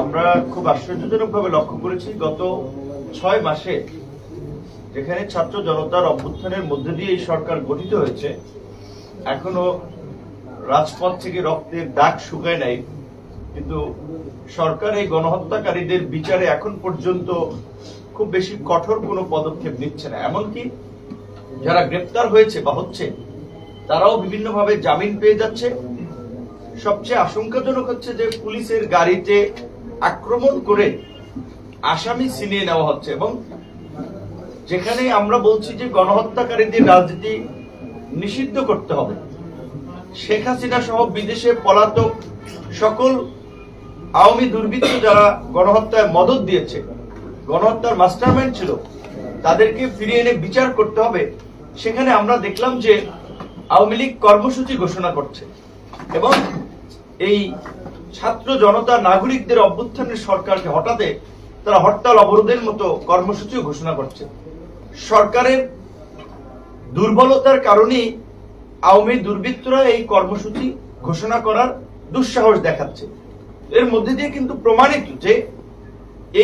আমরা খুব আশ্চর্যজনকভাবে লক্ষ্য করেছি গত ছয় মাসে যেখানে ছাত্র জনতার অভ্যুত্থানের মধ্যে দিয়ে এই সরকার গঠিত হয়েছে, এখনও রাজপথ থেকে রক্তের দাগ শুকায় নাই। কিন্তু সরকার এই গণহত্যাকারীদের বিচারে এখন পর্যন্ত খুব বেশি কঠোর কোনো পদক্ষেপ নিচ্ছে না। এমনকি যারা গ্রেপ্তার হয়েছে বা হচ্ছে, তারাও বিভিন্নভাবে জামিন পেয়ে যাচ্ছে। সবচেয়ে আশঙ্কাজনক হচ্ছে যে পুলিশের গাড়িতে আক্রমণ করে আসামি ছিনিয়ে নেওয়া হচ্ছে এবং যেখানে আমরা বলছি যে গণহত্যাকারীদের রাজনীতি নিষিদ্ধ করতে হবে। শেখ হাসিনা সহ বিদেশে পলাতক সকল আওয়ামী দুর্বৃত্ত যারা গণহত্যায় মদত দিয়েছে, গণহত্যার মাস্টারমাইন্ড ছিল, তাদেরকে ফিরিয়ে এনে বিচার করতে হবে। সেখানে আমরা দেখলাম যে আওয়ামী লীগ কর্মসূচি ঘোষণা করছে এবং এই ছাত্র জনতা নাগরিকদের অভ্যুত্থানের সরকারকে হটাতে তারা হরতাল অবরোধের মতো কর্মসূচিও ঘোষণা করছে। সরকারের দুর্বলতার কারণেই আওয়ামী দুর্বৃত্তরা এই কর্মসূচি ঘোষণা করার দুঃসাহস দেখাচ্ছে। এর মধ্যে দিয়ে কিন্তু প্রমাণিত যে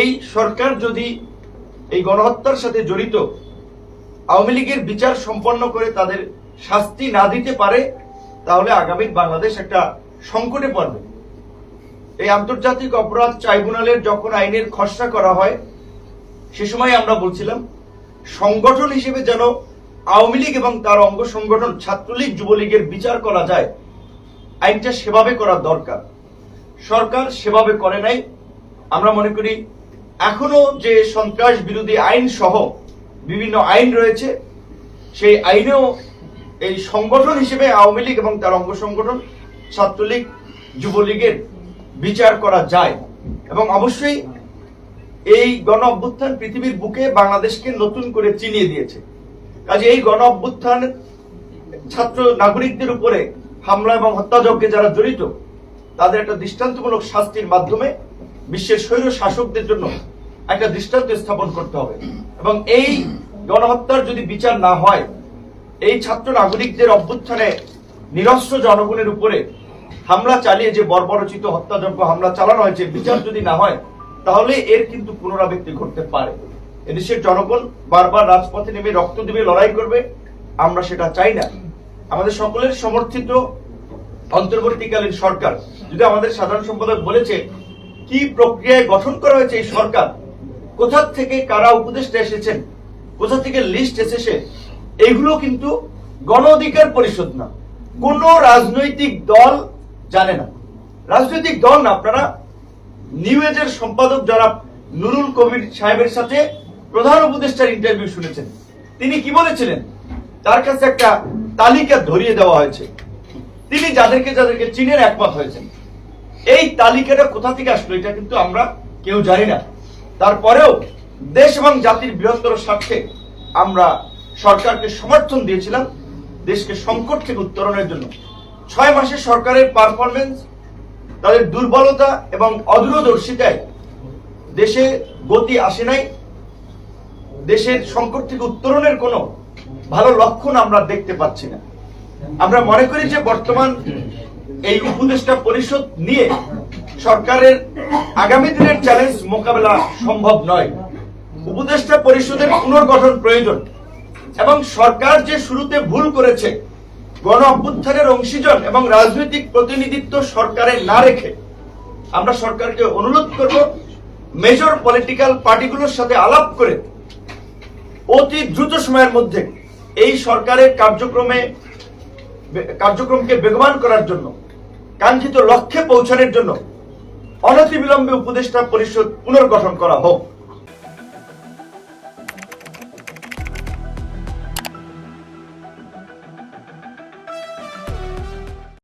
এই সরকার যদি এই গণহত্যার সাথে জড়িত আওয়ামী লীগের বিচার সম্পন্ন করে তাদের শাস্তি না দিতে পারে, তাহলে আগামী বাংলাদেশ একটা সংকটে পড়বে। এই আন্তর্জাতিক অপরাধ ট্রাইব্যুনালের যখন আইনের খসড়া করা হয়, সে সময় আমরা বলছিলাম, সংগঠন হিসেবে যেন আওয়ামী লীগ এবং তার অঙ্গ সংগঠন ছাত্রলীগ, যুবলীগের বিচার করা যায়, আইনটা সেভাবে করা দরকার। সরকার সেভাবে করে নাই। আমরা মনে করি, এখনও যে সন্ত্রাস বিরোধী আইন সহ বিভিন্ন আইন রয়েছে, সেই আইনেও এই সংগঠন হিসেবে আওয়ামী লীগ এবং তার অঙ্গ সংগঠন, ছাত্রলীগ, যুবলীগের বিচার করা যায়। এবং অবশ্যই এই গণ অভ্যুত্থান পৃথিবীর বুকে বাংলাদেশকে নতুন করে চিনিয়ে দিয়েছে। কাজে এই গণ অভ্যুত্থান ছাত্র নাগরিকদের উপরে হামলা এবং হত্যাযজ্ঞে যারা জড়িত, তাদের একটা দৃষ্টান্তমূলক শাস্তির মাধ্যমে বিশ্বের স্বৈর শাসকদের জন্য একটা দৃষ্টান্ত স্থাপন করতে হবে। এবং এই গণহত্যার যদি বিচার না হয়, এই ছাত্র নাগরিকদের অভ্যুত্থানে নিরস্ত্র জনগণের উপরে হামলা চালিয়ে যে বর্বরচিত হত্যাযজ্ঞ হামলা চালানো হয়েছে, বিচার যদি না হয়, তাহলে এর কিন্তু পুনরাবৃত্তি ঘটতে পারে। এদেশের জনগণ বারবার রাজপথে নেমে রক্ত দিবে, লড়াই করবে, আমরা সেটা চাই না। আমাদের সকলের সমর্থিত অন্তর্বর্তীকালীন সরকার, যদি আমাদের সাধারণ সম্পাদক বলেছে, কি প্রক্রিয়ায় গঠন করা হয়েছে এই সরকার, কোথা থেকে কারা উপদেষ্টা এসেছেন, কোথা থেকে লিস্ট এসেছে, এগুলো কিন্তু গণ অধিকার পরিষদ না। কোন রাজনৈতিক দল জানে না। রাজনৈতিক দল না, আপনারা নিউ এজের সম্পাদক যারা নুরুল কবির সাহেবের সাথে প্রধান উপদেষ্টার ইন্টারভিউ শুনেছেন, তিনি কি বলেছিলেন? তার কাছে একটা তালিকা ধরিয়ে দেওয়া হয়েছে। তিনি যাদেরকে যাদেরকে চীনের একমত হয়েছেন। এই তালিকাটা কোথা থেকে আসলো এটা কিন্তু আমরা কেউ জানি না। তারপরেও দেশ এবং জাতির বৃহত্তর স্বার্থে আমরা সরকারকে সমর্থন দিয়েছিলাম, দেশকে সংকট থেকে উত্তরণের জন্য। ছয় মাসে সরকারের পারফরমেন্স তাদের দুর্বলতা এবং অদূরদর্শিতায় দেশে গতি আসে নাই। দেশের সংকট থেকে উত্তরণের কোনো ভালো লক্ষণ আমরা দেখতে পাচ্ছি না। আমরা মনে করি যে বর্তমান এই উপদেষ্টা পরিষদ নিয়ে সরকারের আগামী দিনের চ্যালেঞ্জ মোকাবেলা সম্ভব নয়। উপদেষ্টা পরিষদের পুনর্গঠন প্রয়োজন এবং সরকার যে শুরুতে ভুল করেছে গণ অভ্যুত্থানের অংশীজন এবং রাজনৈতিক প্রতিনিধিত্ব সরকারে না রেখে আমরা সরকারকে অনুরোধ করব মেজর পলিটিক্যাল পার্টিগুলোর সাথে আলাপ করে অতি দ্রুত সময়ের মধ্যে এই সরকারের কার্যক্রমে কার্যক্রমকে বেগবান করার জন্য, কাঙ্ক্ষিত লক্ষ্যে পৌঁছানোর জন্য অনতিবিলম্বে উপদেষ্টা পরিষদ পুনর্গঠন করা হোক।